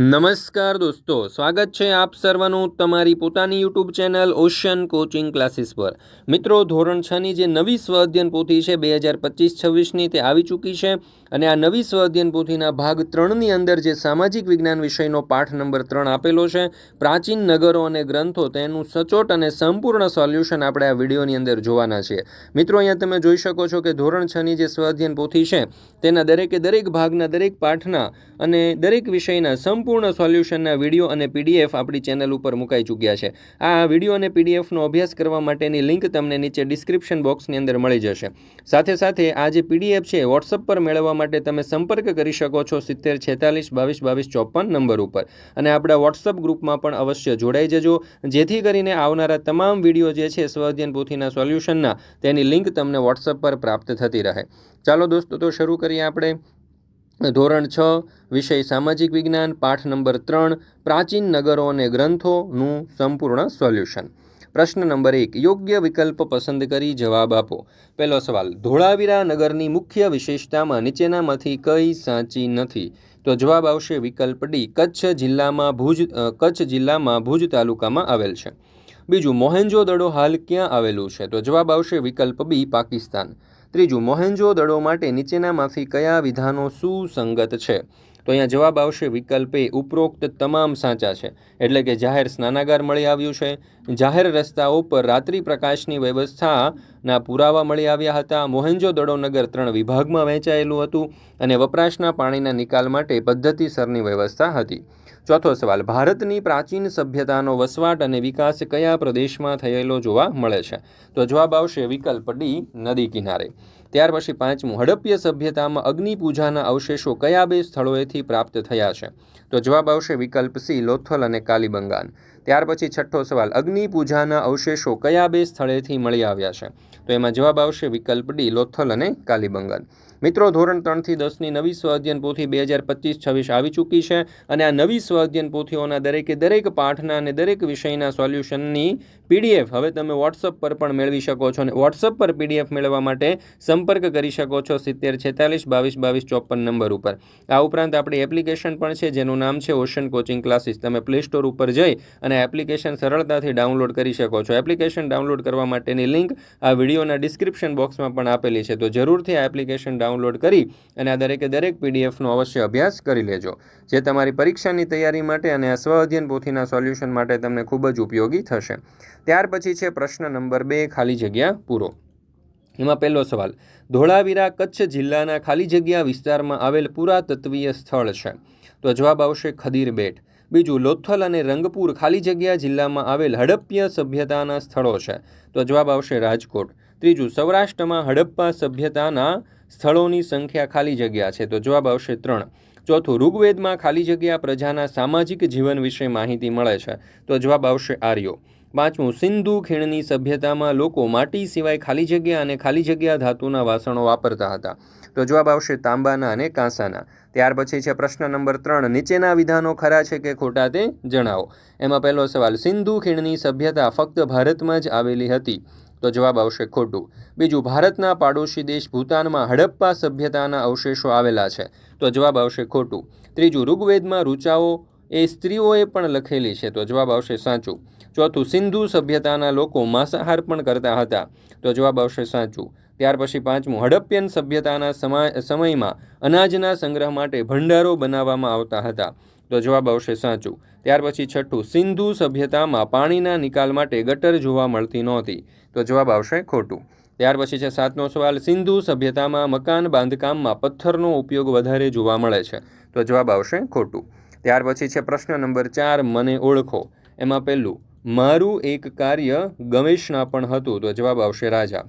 નમસ્કાર દોસ્તો, સ્વાગત છે આપ સર્વનું તમારી પોતાની YouTube channel Ocean coaching classes પર. મિત્રો, ધોરણ છની જે નવી સ્વ અધ્યયન પોથી છે બે હજાર પચીસ છવ્વીસની તે આવી ચૂકી છે અને આ નવી સ્વ અધ્યયન પોથીના ભાગ ત્રણની અંદર જે સામાજિક વિજ્ઞાન વિષયનો પાઠ નંબર ત્રણ આપેલો છે, પ્રાચીન નગરો અને ગ્રંથો તેનું સચોટ અને સંપૂર્ણ સોલ્યુશન આપણે આ વિડીયોની અંદર જોવાના છીએ મિત્રો, અહીંયા તમે જોઈ શકો છો કે ધોરણ છની જે સ્વ અધ્યયન પોથી છે તેના દરેકે દરેક ભાગના દરેક પાઠના અને દરેક વિષયના સંપૂર્ણ સોલ્યુશનના વીડિયો અને પીડીએફ આપણી ચેનલ ઉપર મુકાઈ ચૂક્યા છે. આ વીડિયો અને પીડીએફનો અભ્યાસ કરવા માટેની લિંક તમને નીચે ડિસ્ક્રિપ્શન બોક્સની અંદર મળી જશે. સાથે સાથે આ જે પીડીએફ છે વોટ્સઅપ પર મેળવવા માટે તમે સંપર્ક કરી શકો છો સિત્તેર છેતાલીસ બાવીસ બાવીસ ચોપન નંબર ઉપર. અને આપણા વોટ્સઅપ ગ્રુપમાં પણ અવશ્ય જોડાઈ જજો. જેથી કરીને આવનારા તમામ વીડિયો જે છે સ્વઅધ્યયન પોથીના સોલ્યુશનના, તેની લિંક તમને વોટ્સઅપ પર પ્રાપ્ત થતી રહે. ચાલો દોસ્તો, તો શરૂ કરીએ આપણે. ધોરણ છ, વિષય સામાજિક વિજ્ઞાન, પાઠ નંબર ત્રણ, પ્રાચીન નગરો અને ગ્રંથોનું સંપૂર્ણ સોલ્યુશન. પ્રશ્ન નંબર એક, યોગ્ય વિકલ્પ પસંદ કરી જવાબ આપો. પહેલો સવાલ, ધોળાવીરા નગરની મુખ્ય વિશેષતામાં નીચેનામાંથી કઈ સાચી નથી? તો જવાબ આવશે વિકલ્પ ડી, કચ્છ જિલ્લામાં ભુજ કચ્છ જિલ્લામાં ભુજ તાલુકામાં આવેલ છે. બીજું મોહેન્જો દડો હાલ ક્યાં આવેલું છે? તો જવાબ આવશે વિકલ્પ બી, પાકિસ્તાન. ત્રીજું, મોહેન્જો દડો માટે નીચેનામાંથી કયા વિધાનો સુસંગત છે? તો અહીંયા જવાબ આવશે, વિકલ્પ એ ઉપરોક્ત તમામ સાચા છે. એટલે કે જાહેર સ્નાનાગાર મળી આવ્યું છે. જાહેર રસ્તાઓ પર રાત્રિ પ્રકાશની વ્યવસ્થાના પુરાવા મળી આવ્યા હતા. મોહેન્જો દડો નગર ત્રણ વિભાગમાં વહેંચાયેલું હતું અને વપરાશના પાણીના નિકાલ માટે પદ્ધતિસરની વ્યવસ્થા હતી. ચોથો સવાલ, ભારતની પ્રાચીન સભ્યતાનો વસવાટ અને વિકાસ કયા પ્રદેશમાં થયેલો જોવા મળે છે? તો જવાબ આવશે વિકલ્પ ડી, નદી કિનારે. ત્યાર પછી પાંચમું હડપ્ય સભ્યતામાં અગ્નિ પૂજાના અવશેષો કયા બે સ્થળોએથી પ્રાપ્ત થયા છે? તો જવાબ આવશે વિકલ્પ સી, લોથલ અને કાલીબંગાન. ત્યાર પછી છઠ્ઠો સવાલ અગ્નિ પૂજાના અવશેષો કયા બે સ્થળેથી મળી આવ્યા છે? તો એમાં જવાબ આવશે વિકલ્પ ડી, લોથલ અને કાલીબંગાન. મિત્રો, ધોરણ ત્રણથી દસની નવી સ્વ અધ્યયન પોથી બે હજાર પચીસ છવ્વીસ આવી ચૂકી છે અને આ નવી સ્વ અધ્યયન પોથીઓના દરેકે દરેક પાઠના અને દરેક વિષયના સોલ્યુશનની પીડીએફ હવે તમે વોટ્સઅપ પર પણ મેળવી શકો છો અને વોટ્સઅપ પર પીડીએફ મેળવવા માટે સંપર્ક કરી શકો છો સિત્તેર છેતાલીસ બાવીસ બાવીસ ચોપન નંબર ઉપર. આ ઉપરાંત આપણી એપ્લિકેશન પણ છે, જેનું નામ છે ઓશન કોચિંગ ક્લાસીસ તમે પ્લે સ્ટોર ઉપર જઈ અને એપ્લિકેશન સરળતાથી ડાઉનલોડ કરી શકો છો. એપ્લિકેશન ડાઉનલોડ કરવા માટેની લિંક આ વિડીયોના ડિસ્ક્રિપ્શન બોક્સમાં પણ આપેલી છે. તો જરૂરથી આ એપ્લિકેશન ડાઉનલોડ કરી અને આ દરેકે દરેક પીડીએફનો અવશ્ય અભ્યાસ કરી લેજો, જે તમારી પરીક્ષાની તૈયારી માટે અને આ સ્વ અધ્યયન પોથીના સોલ્યુશન માટે તમને ખૂબ જ ઉપયોગી થશે. ત્યાર પછી છે પ્રશ્ન નંબર બે, ખાલી જગ્યા પૂરો. એમાં પહેલો સવાલ, ધોળાવીરા કચ્છ જિલ્લાના ખાલી જગ્યા વિસ્તારમાં આવેલ પુરાતત્વીય સ્થળ છે? તો જવાબ આવશે ખદીર બેટ. બીજું, લોથલ અને રંગપુર ખાલી જગ્યા જિલ્લામાં આવેલ હડપ્ય સભ્યતાના સ્થળો છે? તો જવાબ આવશે રાજકોટ. ત્રીજું, સૌરાષ્ટ્રમાં હડપ્પા સભ્યતાના સ્થળોની સંખ્યા ખાલી જગ્યા છે. તો જવાબ આવશે ત્રણ. ચોથું, ઋગ્વેદમાં ખાલી જગ્યા પ્રજાના સામાજિક જીવન વિશે માહિતી મળે છે. તો જવાબ આવશે આર્યો. પાંચમું, સિંધુ ખીણની સભ્યતામાં લોકો માટી સિવાય ખાલી જગ્યા અને ખાલી જગ્યા ધાતુના વાસણો વાપરતા હતા. તો જવાબ આવશે તાંબાના અને કાંસાના. ત્યાર પછી છે પ્રશ્ન નંબર ત્રણ. નીચેના વિધાનો ખરા છે કે ખોટા તે જણાવો. એમાં પહેલો સવાલ, સિંધુ ખીણની સભ્યતા ફક્ત ભારતમાં જ આવેલી હતી. તો જવાબ આવશે ખોટું. બીજું, ભારતના પાડોશી દેશ ભૂતાનમાં હડપ્પા સભ્યતાના અવશેષો આવેલા છે. તો જવાબ આવશે ખોટું. ત્રીજું, ઋગ્વેદમાં ઋચાઓ એ સ્ત્રીઓએ પણ લખેલી છે. તો જવાબ આવશે સાચું. ચોથું, સિંધુ સભ્યતાના લોકો માંસાહાર પણ કરતા હતા. તો જવાબ આવશે સાચું. ત્યાર પછી પાંચમું, હડપ્પિયન સભ્યતાના સમા, સમયમાં અનાજના સંગ્રહ માટે ભંડારો બનાવવામાં આવતા હતા. તો જવાબ આવશે સાચું. ત્યાર પછી છઠ્ઠું, સિંધુ સભ્યતામાં પાણીના નિકાલ માટે ગટર જોવા મળતી નહોતી. તો જવાબ આવશે ખોટું. ત્યાર પછી છે સાતનો સવાલ, સિંધુ સભ્યતામાં મકાન બાંધકામમાં પથ્થરનો ઉપયોગ વધારે જોવા મળે છે. તો જવાબ આવશે ખોટું. ત્યાર પછી છે પ્રશ્ન નંબર ચાર, મને ઓળખો. એમાં પહેલું, મારું એક કાર્ય ગવેષણા પણ હતું. તો જવાબ આવશે રાજા.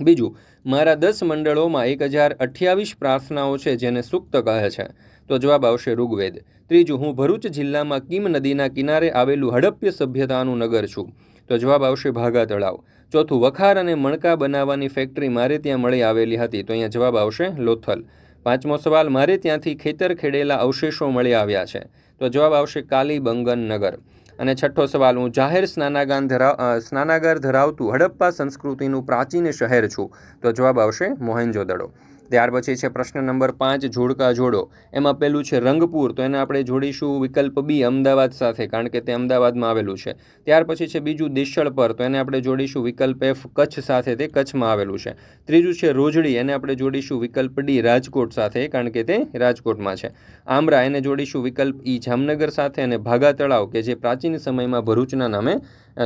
બીજું મારા દસ મંડળોમાં એક હજાર અઠ્યાવીસ પ્રાર્થનાઓ છે જેને સુક્ત કહે છે. તો જવાબ આવશે ઋગ્વેદ. ત્રીજું, હું ભરૂચ જિલ્લામાં કિમ નદીના કિનારે આવેલું હડપ્ય સભ્યતાનું નગર છું. તો જવાબ આવશે ભાગા તળાવ ચોથું, વખાર અને મણકા બનાવવાની ફેક્ટરી મારે ત્યાં મળી આવેલી હતી. તો અહીંયા જવાબ આવશે લોથલ. પાંચમો સવાલ, મારે ત્યાંથી ખેતર ખેડેલા અવશેષો મળી આવ્યા છે. તો જવાબ આવશે કાલીબંગન નગર. અને છઠ્ઠો સવાલ, હું જાહેર સ્નાનાગાર ધરાવ સ્નાનાગાર ધરાવતું હડપ્પા સંસ્કૃતિનું પ્રાચીન શહેર છું? તો જવાબ આવશે મોહેન્જોદડો ત્યાર પછી છે પ્રશ્ન નંબર પાંચ, જોડકા જોડો. એમાં પહેલું છે રંગપુર, તો એને આપણે જોડીશું વિકલ્પ બી અમદાવાદ સાથે, કારણ કે તે અમદાવાદમાં આવેલું છે. ત્યાર પછી છે બીજું દેશળ પર, તો એને આપણે જોડીશું વિકલ્પ એફ, કચ્છ સાથે, તે કચ્છમાં આવેલું છે. ત્રીજું છે રોજડી, એને આપણે જોડીશું વિકલ્પ ડી, રાજકોટ સાથે, કારણ કે તે રાજકોટમાં છે. આમરા, એને જોડીશું વિકલ્પ ઈ, જામનગર સાથે, અને ભાગા તળાવ, કે જે પ્રાચીન સમયમાં ભરૂચના નામે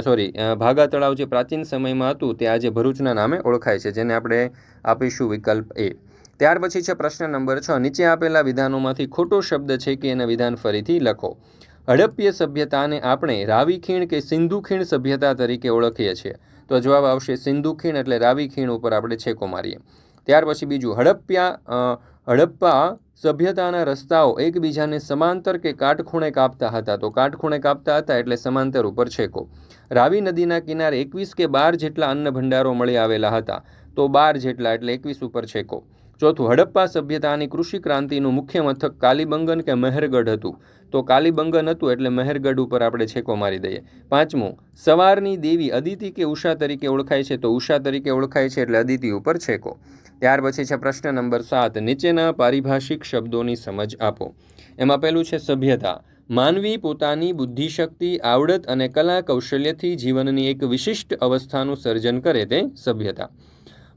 સોરી ભાગા તળાવ જે પ્રાચીન સમયમાં હતું, તે આજે ભરૂચના નામે ઓળખાય છે, જેને આપણે આપીશું વિકલ્પ એ. ત્યાર પછી છે પ્રશ્ન નંબર છ. નીચે આપેલા વિધાનોમાંથી ખોટો શબ્દ છે કે એના વિધાન ફરીથી લખો. હડપ્ય સભ્યતાને આપણે રાવી ખીણ કે સિંધુ ખીણ સભ્યતા તરીકે ઓળખીએ છીએ. તો જવાબ આવશે સિંધુ ખીણ એટલે રાવી ખીણ ઉપર આપણે છેકો મારીએ. ત્યાર પછી બીજું હડપ્યા હડપ્પા સભ્યતાના રસ્તાઓ એકબીજાને સમાંતર કે કાટખૂણે કાપતા હતા. તો કાટખૂણે કાપતા હતા એટલે સમાંતર ઉપર છેકો. રાવી નદીના કિનારે એકવીસ કે બાર જેટલા અન્ન ભંડારો મળી આવેલા હતા. તો બાર જેટલા એટલે એકવીસ ઉપર છેકો. ચોથું, હડપ્પા સભ્યતાની કૃષિ ક્રાંતિનું મુખ્ય મથક કાલીબંગન કે મહેરગઢ હતું. તો કાલીબંગન હતું એટલે મહેરગઢ ઉપર આપણે છેકો મારી દઈએ. પાંચમું, સવારની દેવી અદિતિ કે ઉષા તરીકે ઓળખાય છે? તો ઉષા તરીકે ઓળખાય છે એટલે અદિતિ ઉપર છેકો. ત્યાર પછી છે પ્રશ્ન નંબર સાત, નીચેના પારિભાષિક શબ્દોની સમજ આપો. એમાં પહેલું છે સભ્યતા. માનવી પોતાની બુદ્ધિશક્તિ, આવડત અને કલા કૌશલ્યથી જીવનની એક વિશિષ્ટ અવસ્થાનું સર્જન કરે તે સભ્યતા.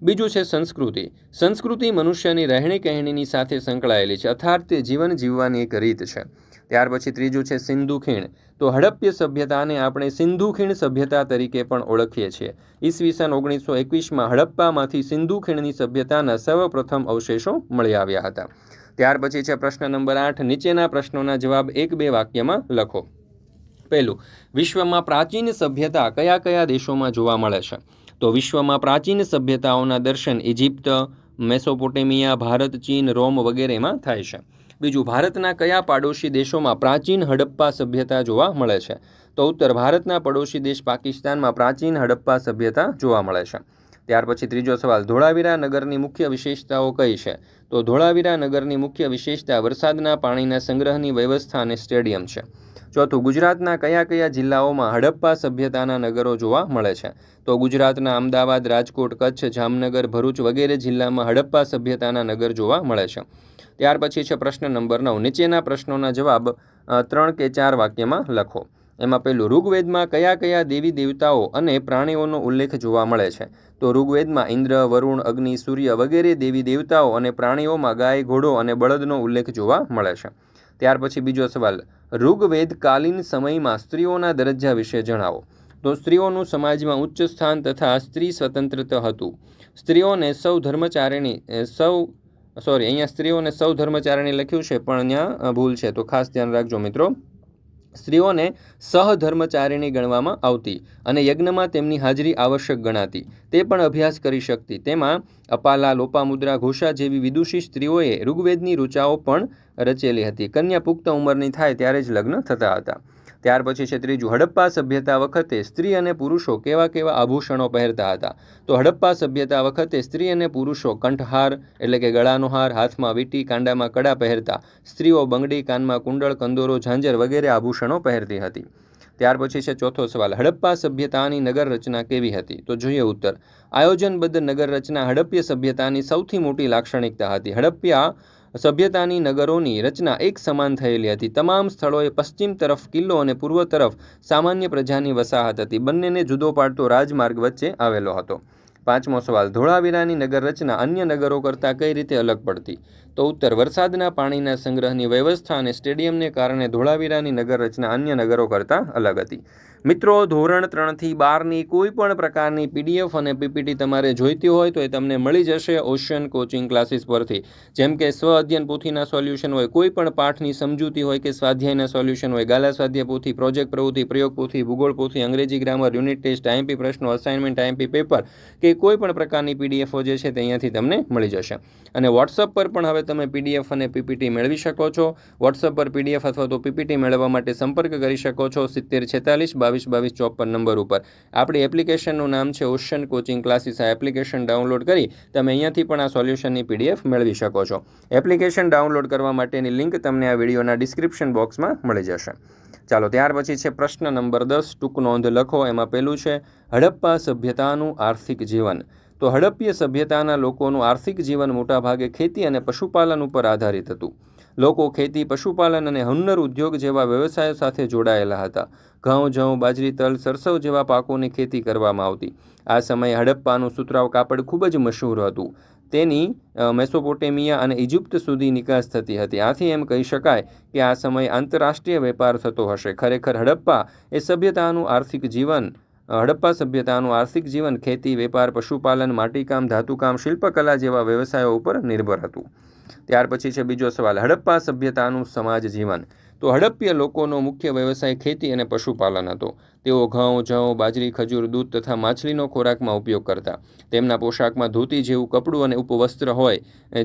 બીજું છે સંસ્કૃતિ. સંસ્કૃતિ મનુષ્યની રહેણી કહેણીની સાથે સંકળાયેલી છે. અર્થાત તે જીવન જીવવાની એક રીત છે. ત્યાર પછી ત્રીજું છે સિંધુ ખીણ. તો હડપ્ય સભ્યતાને આપણે સિંધુ ખીણ સભ્યતા તરીકે પણ ઓળખીએ છીએ. ઈસવીસન ઓગણીસો એકવીસમાં હડપ્પામાંથી સિંધુ ખીણની સભ્યતાના સર્વપ્રથમ અવશેષો મળી આવ્યા હતા. ત્યાર પછી છે પ્રશ્ન નંબર આઠ. નીચેના પ્રશ્નોના જવાબ એક બે વાક્યમાં લખો. પહેલું, વિશ્વમાં પ્રાચીન સભ્યતા કયા કયા દેશોમાં જોવા મળે છે? તો વિશ્વમાં પ્રાચીન સભ્યતાઓના દર્શન ઇજિપ્ત મેસોપોટેમિયા, ભારત, ચીન, રોમ વગેરેમાં થાય છે. બીજું, ભારતના કયા પાડોશી દેશોમાં પ્રાચીન હડપ્પા સભ્યતા જોવા મળે છે? તો ઉત્તર ભારતના પડોશી દેશ પાકિસ્તાનમાં પ્રાચીન હડપ્પા સભ્યતા જોવા મળે છે. ત્યાર પછી ત્રીજો સવાલ, ધોળાવીરા નગરની મુખ્ય વિશેષતાઓ કઈ છે? તો ધોળાવીરા નગરની મુખ્ય વિશેષતા વરસાદના પાણીના સંગ્રહની વ્યવસ્થા અને સ્ટેડિયમ છે. ચોથું, ગુજરાતના કયા કયા જિલ્લાઓમાં હડપ્પા સભ્યતાના નગરો જોવા મળે છે? તો ગુજરાતના અમદાવાદ, રાજકોટ, કચ્છ, જામનગર, ભરૂચ વગેરે જિલ્લામાં હડપ્પા સભ્યતાના નગર જોવા મળે છે. ત્યાર પછી છે પ્રશ્ન નંબર નવ. નીચેના પ્રશ્નોના જવાબ ત્રણ કે ચાર વાક્યમાં લખો. એમાં પહેલું, ઋગ્વેદમાં કયા કયા દેવી દેવતાઓ અને પ્રાણીઓનો ઉલ્લેખ જોવા મળે છે? તો ઋગ્વેદમાં ઇન્દ્ર, વરુણ, અગ્નિ, સૂર્ય વગેરે દેવી દેવતાઓ અને પ્રાણીઓમાં ગાય, ઘોડો અને બળદનો ઉલ્લેખ જોવા મળે છે. ત્યાર પછી બીજો સવાલ, ઋગ્વેદકાલીન સમયમાં સ્ત્રીઓના દરજ્જા વિશે જણાવો. તો સ્ત્રીઓનું સમાજમાં ઉચ્ચ સ્થાન તથા સ્ત્રી સ્વતંત્રતા હતું. સ્ત્રીઓને સૌ ધર્મચારિણી સૌ, સોરી, અહીંયા સ્ત્રીઓને સૌ ધર્મચારિણી લખ્યું છે, પણ અહીંયા ભૂલ છે. તો ખાસ ધ્યાન રાખજો મિત્રો. સ્ત્રીઓને સહધર્મચારિણી ગણવામાં આવતી અને યજ્ઞમાં તેમની હાજરી આવશ્યક ગણાતી. તે પણ અભ્યાસ કરી શકતી. તેમાં અપાલા, લોપામુદ્રા, ઘોષા જેવી વિદુષી સ્ત્રીઓએ ઋગ્વેદની ઋચાઓ પણ રચેલી હતી. કન્યા પુખ્ત ઉંમરની થાય ત્યારે જ લગ્ન થતા હતા. ત્યાર પછી છે ત્રીજું, હડપ્પા સભ્યતા વખતે સ્ત્રી અને પુરુષો કેવા કેવા આભૂષણો પહેરતા હતા? તો હડપ્પા સભ્યતા વખતે સ્ત્રી અને પુરુષો કંઠહાર, એટલે કે ગળાનો હાર, હાથમાં વીટી, કાંડામાં કડા પહેરતા, સ્ત્રીઓ બંગડી, કાનમાં કુંડળ, કંદોરો, ઝાંઝર વગેરે આભૂષણો પહેરતી હતી. ત્યાર પછી છે ચોથો સવાલ, હડપ્પા સભ્યતાની નગર રચના કેવી હતી? તો જોઈએ ઉત્તર, આયોજનબદ્ધ નગર રચના હડપ્ય સભ્યતાની સૌથી મોટી લાક્ષણિકતા હતી. હડપ્યા સભ્યતાની નગરોની રચના એક સમાન થયેલી હતી. તમામ સ્થળોએ પશ્ચિમ તરફ કિલ્લો અને પૂર્વ તરફ સામાન્ય પ્રજાની વસાહત હતી. બંનેને જુદો પાડતો રાજમાર્ગ વચ્ચે આવેલો હતો. પાંચમો સવાલ, ધોળાવીરાની નગર રચના અન્ય નગરો કરતાં કઈ રીતે અલગ પડતી? તો ઉત્તર, વરસાદના પાણીના સંગ્રહની વ્યવસ્થા અને સ્ટેડિયમને કારણે ધોળાવીરાની નગર રચના અન્ય નગરો કરતાં અલગ હતી. મિત્રો, ધોરણ ત્રણથી બારની કોઈ પણ પ્રકારની પીડીએફ અને પીપીટી તમારે જોઈતી હોય તો એ તમને મળી જશે ઓશિયન કોચિંગ ક્લાસીસ પરથી. જેમ કે સ્વ અધ્યયન પોથીના સોલ્યુશન હોય, કોઈ પણ પાઠની સમજૂતી હોય કે સ્વાધ્યાયના સોલ્યુશન હોય, ગાલા સ્વાધ્યાય પોથી, પ્રોજેક્ટ પ્રવૃત્તિ, પ્રયોગ પોથી, ભૂગોળ પોથી, અંગ્રેજી ગ્રામર, યુનિટ ટેસ્ટ આઈએમપી પ્રશ્નો, અસાઇનમેન્ટ આઈએમપી પેપર કે કોઈ પણ પ્રકારની પીડીએફો જે છે તે અહીંયાથી તમને મળી જશે. અને વોટ્સઅપ પર પણ હવે તમે પીડીએફ અને પીપીટી મેળવી શકો છો. વોટ્સઅપ પર પીડીએફ અથવા તો પીપીટી મેળવવા માટે સંપર્ક કરી શકો છો સિત્તેર છેતાલીસ બાવીસ બાવીસ ચોપન નંબર ઉપર. આપણી એપ્લિકેશનનું નામ છે ઓશન કોચિંગ ક્લાસીસ આ એપ્લિકેશન ડાઉનલોડ કરી તમે અહીંયાથી પણ આ સોલ્યુશનની પીડીએફ મેળવી શકો છો. એપ્લિકેશન ડાઉનલોડ કરવા માટેની લિંક તમને આ વિડીયોના ડિસ્ક્રિપ્શન બોક્સમાં મળી જશે. ચાલો ત્યાર પછી છે પ્રશ્ન નંબર દસ. ટૂંક નોંધ લખો. એમાં પહેલું છે હડપ્પા સભ્યતાનું આર્થિક જીવન. તો હડપ્પીય સભ્યતાના લોકોનું આર્થિક જીવન મોટાભાગે ખેતી અને પશુપાલન ઉપર આધારિત હતું. લોકો ખેતી, પશુપાલન અને હુન્નર ઉદ્યોગ જેવા વ્યવસાયો સાથે જોડાયેલા હતા. ઘઉં, જઉં, બાજરી, તલ, સરસવ જેવા પાકોની ખેતી કરવામાં આવતી. આ સમયે હડપ્પાનું સુતરાઉ કાપડ ખૂબ જ મશહૂર હતું. તેની મેસોપોટેમિયા અને ઇજિપ્ત સુધી નિકાસ થતી હતી. આથી એમ કહી શકાય કે આ સમયે આંતરરાષ્ટ્રીય વેપાર થતો હશે. ખરેખર હડપ્પા એ સભ્યતાનું આર્થિક જીવન હડપ્પા સભ્યતાનું આર્થિક જીવન, ખેતી, વેપાર, પશુપાલન, માટીકામ, ધાતુકામ, શિલ્પકલા જેવા વ્યવસાયો ઉપર નિર્ભર હતું. ત્યાર પછી છે બીજો સવાલ, હડપ્પા સભ્યતાનું સમાજ જીવન. તો હડપ્પીય લોકોનો મુખ્ય વ્યવસાય ખેતી અને પશુપાલન હતો. તેઓ ઘઉં, જઉં, બાજરી, ખજૂર, દૂધ તથા માછલીનો ખોરાકમાં ઉપયોગ કરતા. તેમના પોશાકમાં ધોતી જેવું કપડું અને ઉપવસ્ત્ર હોય,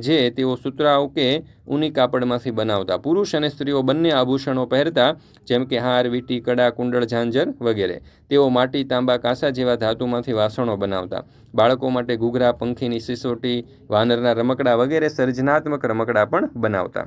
જે તેઓ સુતરાઓ કે ઊની કાપડમાંથી બનાવતા. પુરુષ અને સ્ત્રીઓ બંને આભૂષણો પહેરતા, જેમ કે હાર, વીંટી, કડા, કુંડળ, ઝાંઝર વગેરે. તેઓ માટી, તાંબા, કાંસા જેવા ધાતુમાંથી વાસણો બનાવતા. બાળકો માટે ઘૂઘરા, પંખીની સિસોટી, વાનરના રમકડા વગેરે સર્જનાત્મક રમકડા પણ બનાવતા.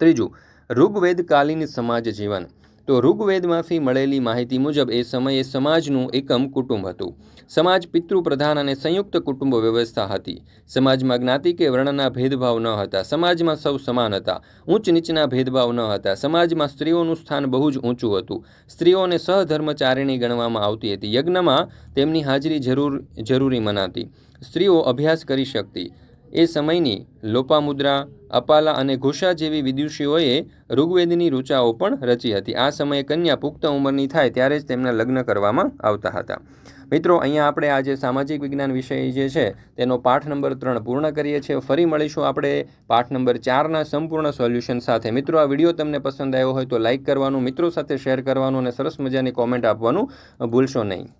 ત્રીજું ઋગ્વેદકાલીન સમાજ જીવન. તો ઋગ્વેદમાંથી મળેલી માહિતી મુજબ એ સમયે સમાજનું એકમ કુટુંબ હતું. સમાજ પિતૃપ્રધાન અને સંયુક્ત કુટુંબ વ્યવસ્થા હતી. સમાજમાં જ્ઞાતિ કે વર્ણના ભેદભાવ ન હતા. સમાજમાં સૌ સમાન હતા. ઊંચ નીચના ભેદભાવ ન હતા. સમાજમાં સ્ત્રીઓનું સ્થાન બહુ જ ઊંચું હતું. સ્ત્રીઓને સહધર્મચારિણી ગણવામાં આવતી હતી. યજ્ઞમાં તેમની હાજરી જરૂર, જરૂરી મનાતી. સ્ત્રીઓ અભ્યાસ કરી શકતી. એ સમયની લોપામુદ્રા, અપાલા અને ઘુષા જેવી વિદુષીઓએ ઋગ્વેદની ઋચાઓ પણ રચી હતી. આ સમયે કન્યા પુખ્ત ઉંમરની થાય ત્યારે જ તેમના લગ્ન કરવામાં આવતા હતા. મિત્રો, અહીંયા આપણે આજે સામાજિક વિજ્ઞાન વિષય જે છે, તેનો પાઠ નંબર ત્રણ પૂર્ણ કરીએ છીએ. ફરી મળીશું આપણે પાઠ નંબર ચારના સંપૂર્ણ સોલ્યુશન સાથે. મિત્રો, આ વીડિયો તમને પસંદ આવ્યો હોય તો લાઇક કરવાનું, મિત્રો સાથે શેર કરવાનું અને સરસ મજાની કોમેન્ટ આપવાનું ભૂલશો નહીં.